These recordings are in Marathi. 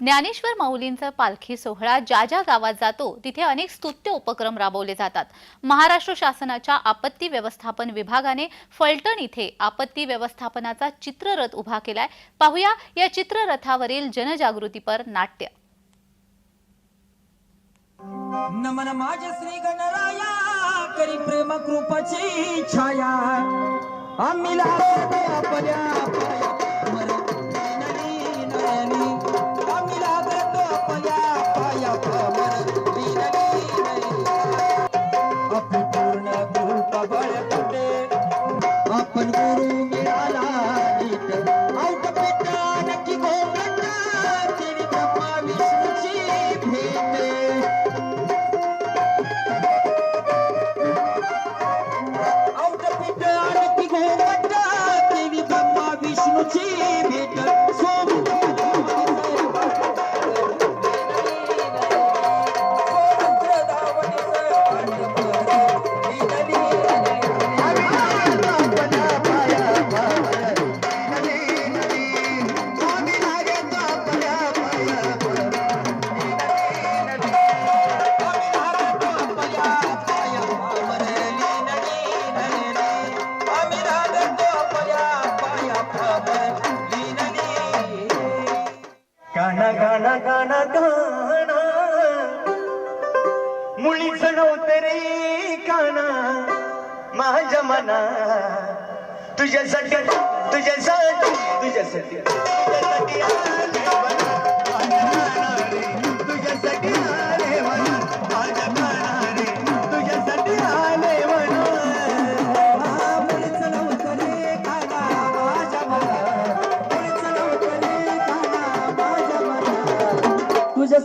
ज्ञानेश्वर माऊलींचा पालखी सोहळा ज्या ज्या गावात जातो तिथे अनेक स्तुत्य उपक्रम राबवले जातात. महाराष्ट्र शासनाच्या आपत्ती व्यवस्थापन विभागाने फलटण इथे आपत्ती व्यवस्थापनाचा चित्ररथ उभा केलाय. पाहूया या चित्ररथावरील जनजागृतीपर नाट्य. नमन माझ्या श्री गणराया करी प्रेम कृपाची छाया. आम्ही জীবিত गाणं गाणं. गाणं गाणं रे काना माझ्या मना. तुझ्यासाठी तुझ्यासाठी तुझ्यासाठी तुझ्यासाठी.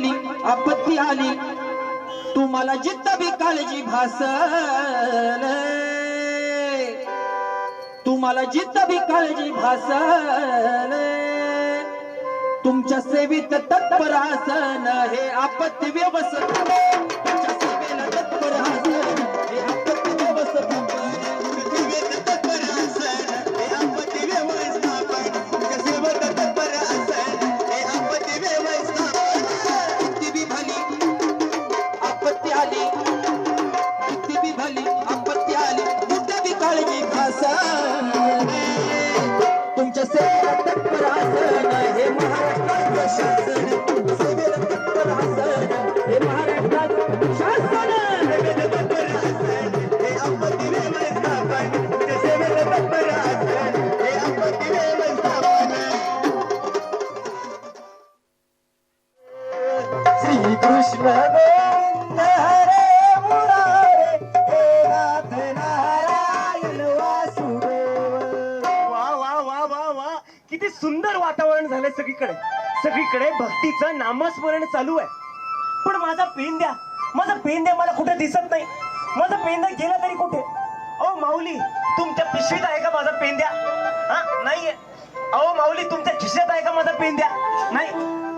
आली आपत्ती आली. तुम्हाला जिद्द बी काळजी भासल. तुम्हाला जिद्द बी काळजी भासल. तुमच्या सेवेत तत्पर आसन. हे आपत्ती कृष्ण गोविंद हरे मुरारे हे नाथ नारायण वासुदेव वा वा वा वा वा. किती सुंदर वातावरण झालंय सगळीकडे. सगळीकडे भक्तीचं नामस्मरण चालू आहे. पण माझा पेन द्या माझा पेन द्या मला कुठे दिसत नाही. माझा पेन द्या गेला तरी कुठे? अहो माऊली तुमच्या पिशवीत आहे का माझा पेन द्या हा नाहीये. अहो माऊली तुमच्या खिशात आहे का माझा पेन द्या नाही.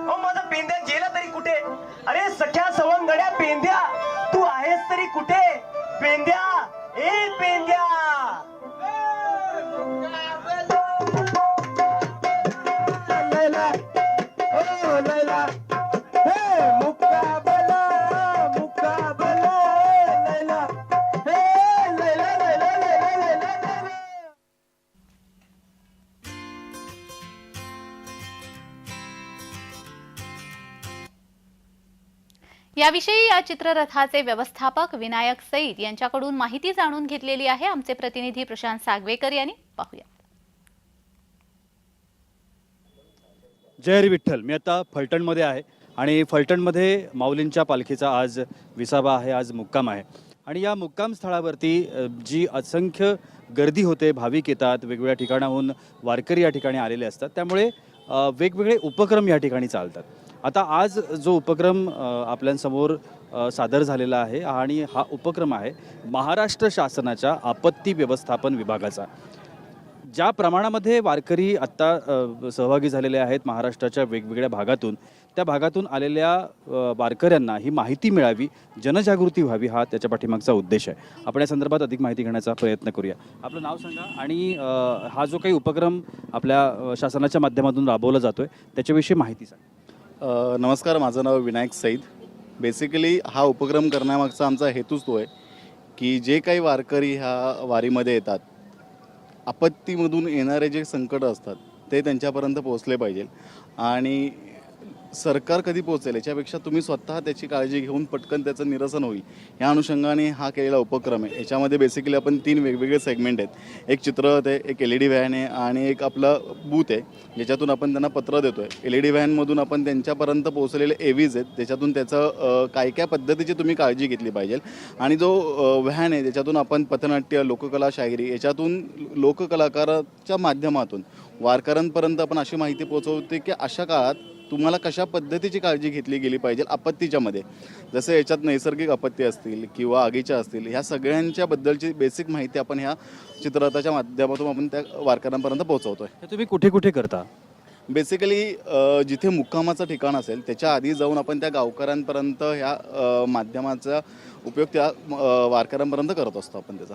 याविषयी या चित्ररथाचे व्यवस्थापक विनायक सईद यांच्याकडून माहिती जाणून घेतलेली आहे आमचे प्रतिनिधी प्रशांत सागवेकर यांनी. पाहूया. जय हरी विठ्ठल. मी आता फलटणमध्ये आहे आणि फलटणमध्ये माऊलींच्या पालखीचा आज विसावा आहे आज मुक्काम आहे. आणि या मुक्काम स्थळावरती जी असंख्य गर्दी होते भाविक येतात वेगवेगळ्या ठिकाणाहून वारकरी या ठिकाणी आलेले असतात. त्यामुळे वेगवेगळे उपक्रम या ठिकाणी चालतात. आता आज जो उपक्रम आपल्यासमोर सादर झालेला आहे आणि हा उपक्रम आहे महाराष्ट्र शासनाच्या आपत्ती व्यवस्थापन विभागाचा. ज्या प्रमाणामध्ये वारकरी आत्ता सहभागी झालेले आहेत महाराष्ट्राच्या वेगवेगळ्या भागातून त्या भागातून आलेल्या वारकऱ्यांना ही माहिती मिळावी जनजागृती व्हावी हा त्याच्या पाठीमागचा उद्देश आहे. आपण या संदर्भात अधिक माहिती घेण्याचा प्रयत्न करूया. आपलं नाव सांगा आणि हा जो काही उपक्रम आपल्या शासनाच्या माध्यमातून राबवला जातो आहे त्याच्याविषयी माहिती सांगा. नमस्कार माझं नाव विनायक सईद. बेसिकली हा उपक्रम करण्यामागचा आमचा हेतूच तो आहे की जे काही वारकरी ह्या वारीमध्ये येतात आपत्तीमधून येणारे जे संकट असतात ते त्यांच्यापर्यंत पोहोचले पाहिजे. आणि सरकार कधी पोहोचेल? याच्यापेक्षा तुम्ही स्वतः त्याची काळजी घेऊन पटकन त्याचं निरसन होईल. या अनुषंगाने हा केलेला उपक्रम आहे. याच्यामध्ये बेसिकली आपण तीन वेगवेगळे सेगमेंट आहेत. एक चित्ररथ आहे एक एल ई डी व्हॅन आहे आणि एक आपलं बूथ आहे ज्याच्यातून आपण त्यांना पत्र देतो आहे एल ई डी व्हॅनमधून आपण त्यांच्यापर्यंत पोहोचलेले एव्हीज आहेत त्याच्यातून त्याचं काय काय पद्धतीची तुम्ही काळजी घेतली पाहिजे. आणि जो व्हॅन आहे त्याच्यातून आपण पथनाट्य लोककला शायरी याच्यातून लोककलाकाराच्या माध्यमातून वारकऱ्यांपर्यंत आपण अशी माहिती पोहोचवते की अशा काळात तुम्हाला कशा पद्धतीची काळजी घेतली गेली पाहिजे आपत्तीच्यामध्ये? जसं याच्यात नैसर्गिक आपत्ती असतील किंवा आगीच्या असतील ह्या सगळ्यांच्या बद्दलची बेसिक माहिती आपण ह्या चित्ररथाच्या माध्यमातून आपण त्या वारकऱ्यांपर्यंत पोहोचवतोय. हे तुम्ही कुठे कुठे करता? बेसिकली जिथे मुक्कामाचं ठिकाण असेल त्याच्या आधी जाऊन आपण त्या गावकऱ्यांपर्यंत ह्या माध्यमाचा उपयोग त्या वारकऱ्यांपर्यंत करत असतो आपण त्याचा.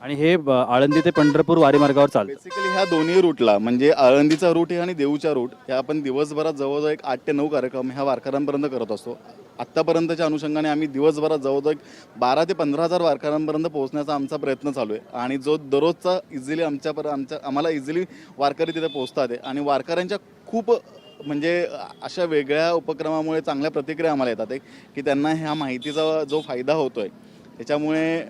आणि हे अ, आळंदी ते पंढरपूर वारी मार्गावर चालतं. बेसिकली ह्या दोन्ही रूटला म्हणजे आळंदीचा रूट आहे आणि देऊच्या रूट ह्या आपण दिवसभरात जवळजवळ एक आठ ते नऊ कार्यक्रम ह्या वारकऱ्यांपर्यंत करत असतो. आत्तापर्यंतच्या अनुषंगाने आम्ही दिवसभरात जवळजवळ एक बारा ते पंधरा हजार वारकऱ्यांपर्यंत पोहोचण्याचा आमचा प्रयत्न चालू आहे. आणि जो दररोजचा इझिली आमच्यापर्यंत आमच्या आम्हाला इझिली वारकरी तिथे पोहोचतात आहे आणि वारकऱ्यांच्या खूप म्हणजे अशा वेगळ्या उपक्रमामुळे चांगल्या प्रतिक्रिया आम्हाला येतात आहे की त्यांना ह्या माहितीचा जो फायदा होतो आहे त्याच्यामुळे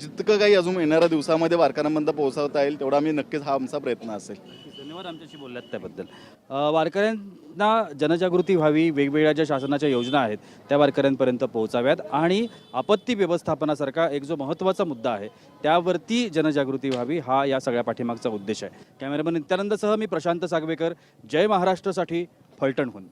जितकं काही अजून येणाऱ्या दिवसामध्ये वारकऱ्यांपर्यंत पोहोचवता येईल तेवढा आम्ही नक्कीच हा आमचा प्रयत्न असेल. धन्यवाद आमच्याशी बोलल्यात त्याबद्दल. अ, वारकऱ्यांना जनजागृती व्हावी वेगवेगळ्या ज्या शासनाच्या योजना आहेत त्या वारकऱ्यांपर्यंत पोहोचाव्यात. आणि आपत्ती व्यवस्थापनासारखा एक जो महत्त्वाचा मुद्दा आहे त्यावरती जनजागृती व्हावी हा या सगळ्या पाठीमागचा उद्देश आहे. कॅमेरामन नित्यानंदसह मी प्रशांत सागवेकर. जय महाराष्ट्रसाठी फलटणहून.